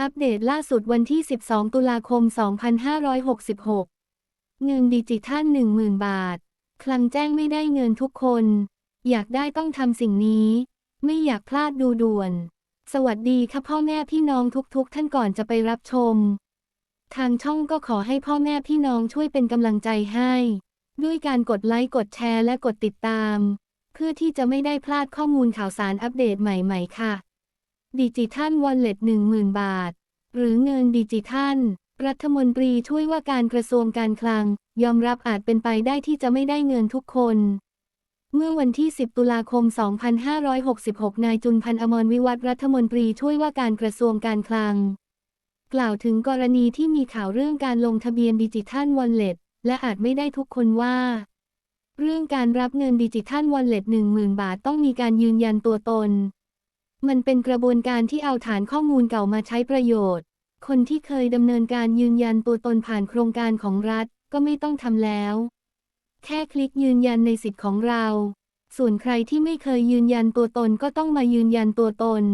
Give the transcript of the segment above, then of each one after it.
อัปเดตล่าสุดวันที่ 12 ตุลาคม 2566 เงินดิจิทัล 10,000 บาท คลังแจ้งไม่ได้เงินทุกคน อยากได้ต้องทำสิ่งนี้ ไม่อยากพลาดดูด่วน สวัสดีค่ะพ่อแม่พี่น้องทุกๆ ท่านก่อนจะไปรับชม ทางช่องก็ขอให้พ่อแม่พี่น้องช่วยเป็นกำลังใจให้ ด้วยการกดไลค์กดแชร์และกดติดตาม เพื่อที่จะไม่ได้พลาดข้อมูลข่าวสารอัปเดตใหม่ ๆ ค่ะ ดิจิทัลวอลเล็ต10,000 บาท หรือเงินดิจิทัล รัฐมนตรีช่วยว่าการกระทรวงการคลัง ยอมรับอาจเป็นไปได้ที่จะไม่ได้เงินทุกคน เมื่อวันที่ 10 ตุลาคม 2566 นายจุลพันธ์อมรวิวัฒน์รัฐมนตรีช่วยว่าการกระทรวงการคลัง กล่าวถึงกรณีที่มีข่าวเรื่องการลงทะเบียนดิจิทัลวอลเล็ตและอาจไม่ได้ทุกคนว่า เรื่องการรับเงินดิจิทัลวอลเล็ต10,000 บาทต้องมีการยืนยันตัวตน มันเป็นกระบวนการที่เอาฐานข้อมูลเก่ามาใช้ประโยชน์ คนที่เคยดำเนินการยืนยันตัวตนผ่านโครงการของรัฐก็ไม่ต้องทำแล้ว แค่คลิกยืนยันในสิทธิ์ของเรา ส่วนใครที่ไม่เคยยืนยันตัวตนก็ต้องมายืนยันตัวตน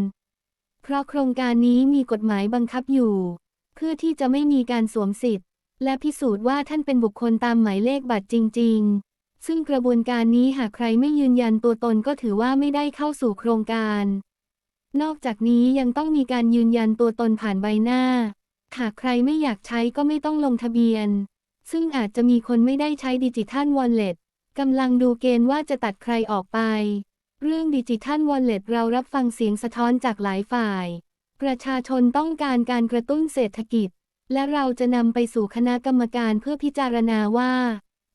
เพราะโครงการนี้มีกฎหมายบังคับอยู่ เพื่อที่จะไม่มีการสวมสิทธิ์ และพิสูจน์ว่าท่านเป็นบุคคลตามหมายเลขบัตรจริง ๆ ซึ่งกระบวนการนี้หากใครไม่ยืนยันตัวตนก็ถือว่าไม่ได้เข้าสู่โครงการ นอกจากนี้ยังต้องมีการยืนยันตัวตนผ่านใบหน้า หากใครไม่อยากใช้ก็ไม่ต้องลงทะเบียน ซึ่งอาจจะมีคนไม่ได้ใช้ดิจิทัลวอลเล็ตกำลังดูเกณฑ์ว่าจะตัดใครออกไป เรื่องดิจิทัลวอลเล็ตเรารับฟังเสียงสะท้อนจากหลายฝ่าย ประชาชนต้องการการกระตุ้นเศรษฐกิจ และเราจะนำไปสู่คณะกรรมการเพื่อพิจารณาว่า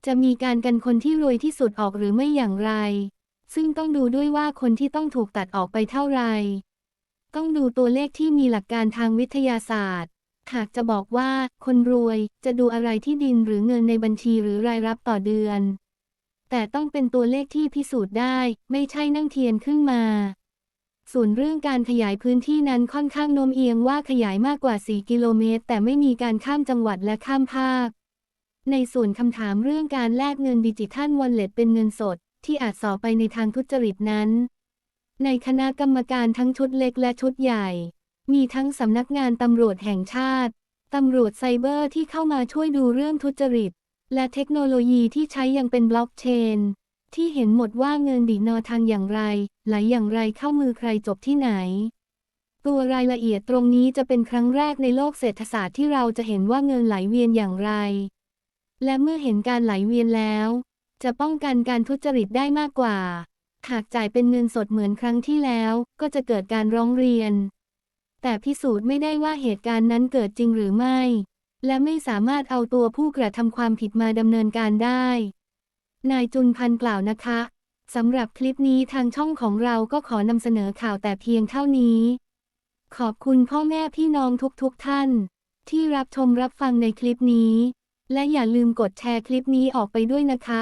จะมีการกันคนที่รวยที่สุดออกหรือไม่อย่างไร ซึ่งต้องดูด้วยว่าคนที่ต้องถูกตัดออกไปเท่าไหร่ ต้องดูตัวเลขที่มีหลักการทางวิทยาศาสตร์ หากจะบอกว่าคนรวยจะดูอะไรที่ดินหรือเงินในบัญชีหรือรายรับต่อเดือน แต่ต้องเป็นตัวเลขที่พิสูจน์ได้ ไม่ใช่นั่งเทียนขึ้นมา ส่วนเรื่องการขยายพื้นที่นั้นค่อนข้างโน้มเอียงว่าขยายมากกว่า 4 กิโลเมตร แต่ไม่มีการข้ามจังหวัดและข้ามภาคในส่วนคำถามเรื่องการแลกเงินดิจิทัลวอลเล็ตเป็นเงินสด ที่อาจส่อไปในทางทุจริตนั้น ในคณะกรรมการทั้งชุดเล็กและชุดใหญ่ มีทั้งสำนักงานตำรวจแห่งชาติ ตำรวจไซเบอร์ที่เข้ามาช่วยดูเรื่องทุจริต และเทคโนโลยีที่ใช้ยังเป็นบล็อกเชน ที่เห็นหมดว่าเงินดีนอทางอย่างไร ไหลอย่างไรเข้ามือใครจบที่ไหนตัวรายละเอียดตรงนี้จะเป็นครั้งแรกในโลกเศรษฐศาสตร์ที่เราจะเห็นว่าเงินไหลเวียนอย่างไร และเมื่อเห็นการไหลเวียนแล้ว จะป้องกันการทุจริตได้มากกว่า หากจ่ายเป็นเงินสดเหมือนครั้งที่แล้ว ก็จะเกิดการร้องเรียน แต่พิสูจน์ไม่ได้ว่าเหตุการณ์นั้นเกิดจริงหรือไม่ และไม่สามารถเอาตัวผู้กระทำความผิดมาดำเนินการได้ นายจุนพันธ์กล่าวนะคะสำหรับคลิปนี้ทางช่องของเราก็ขอนำเสนอข่าวแต่เพียงเท่านี้ ขอบคุณพ่อแม่พี่น้องทุกๆทท่าน ที่รับชมรับฟังในคลิปนี้ และอย่าลืมกดแชร์คลิปนี้ออกไปด้วยนะคะ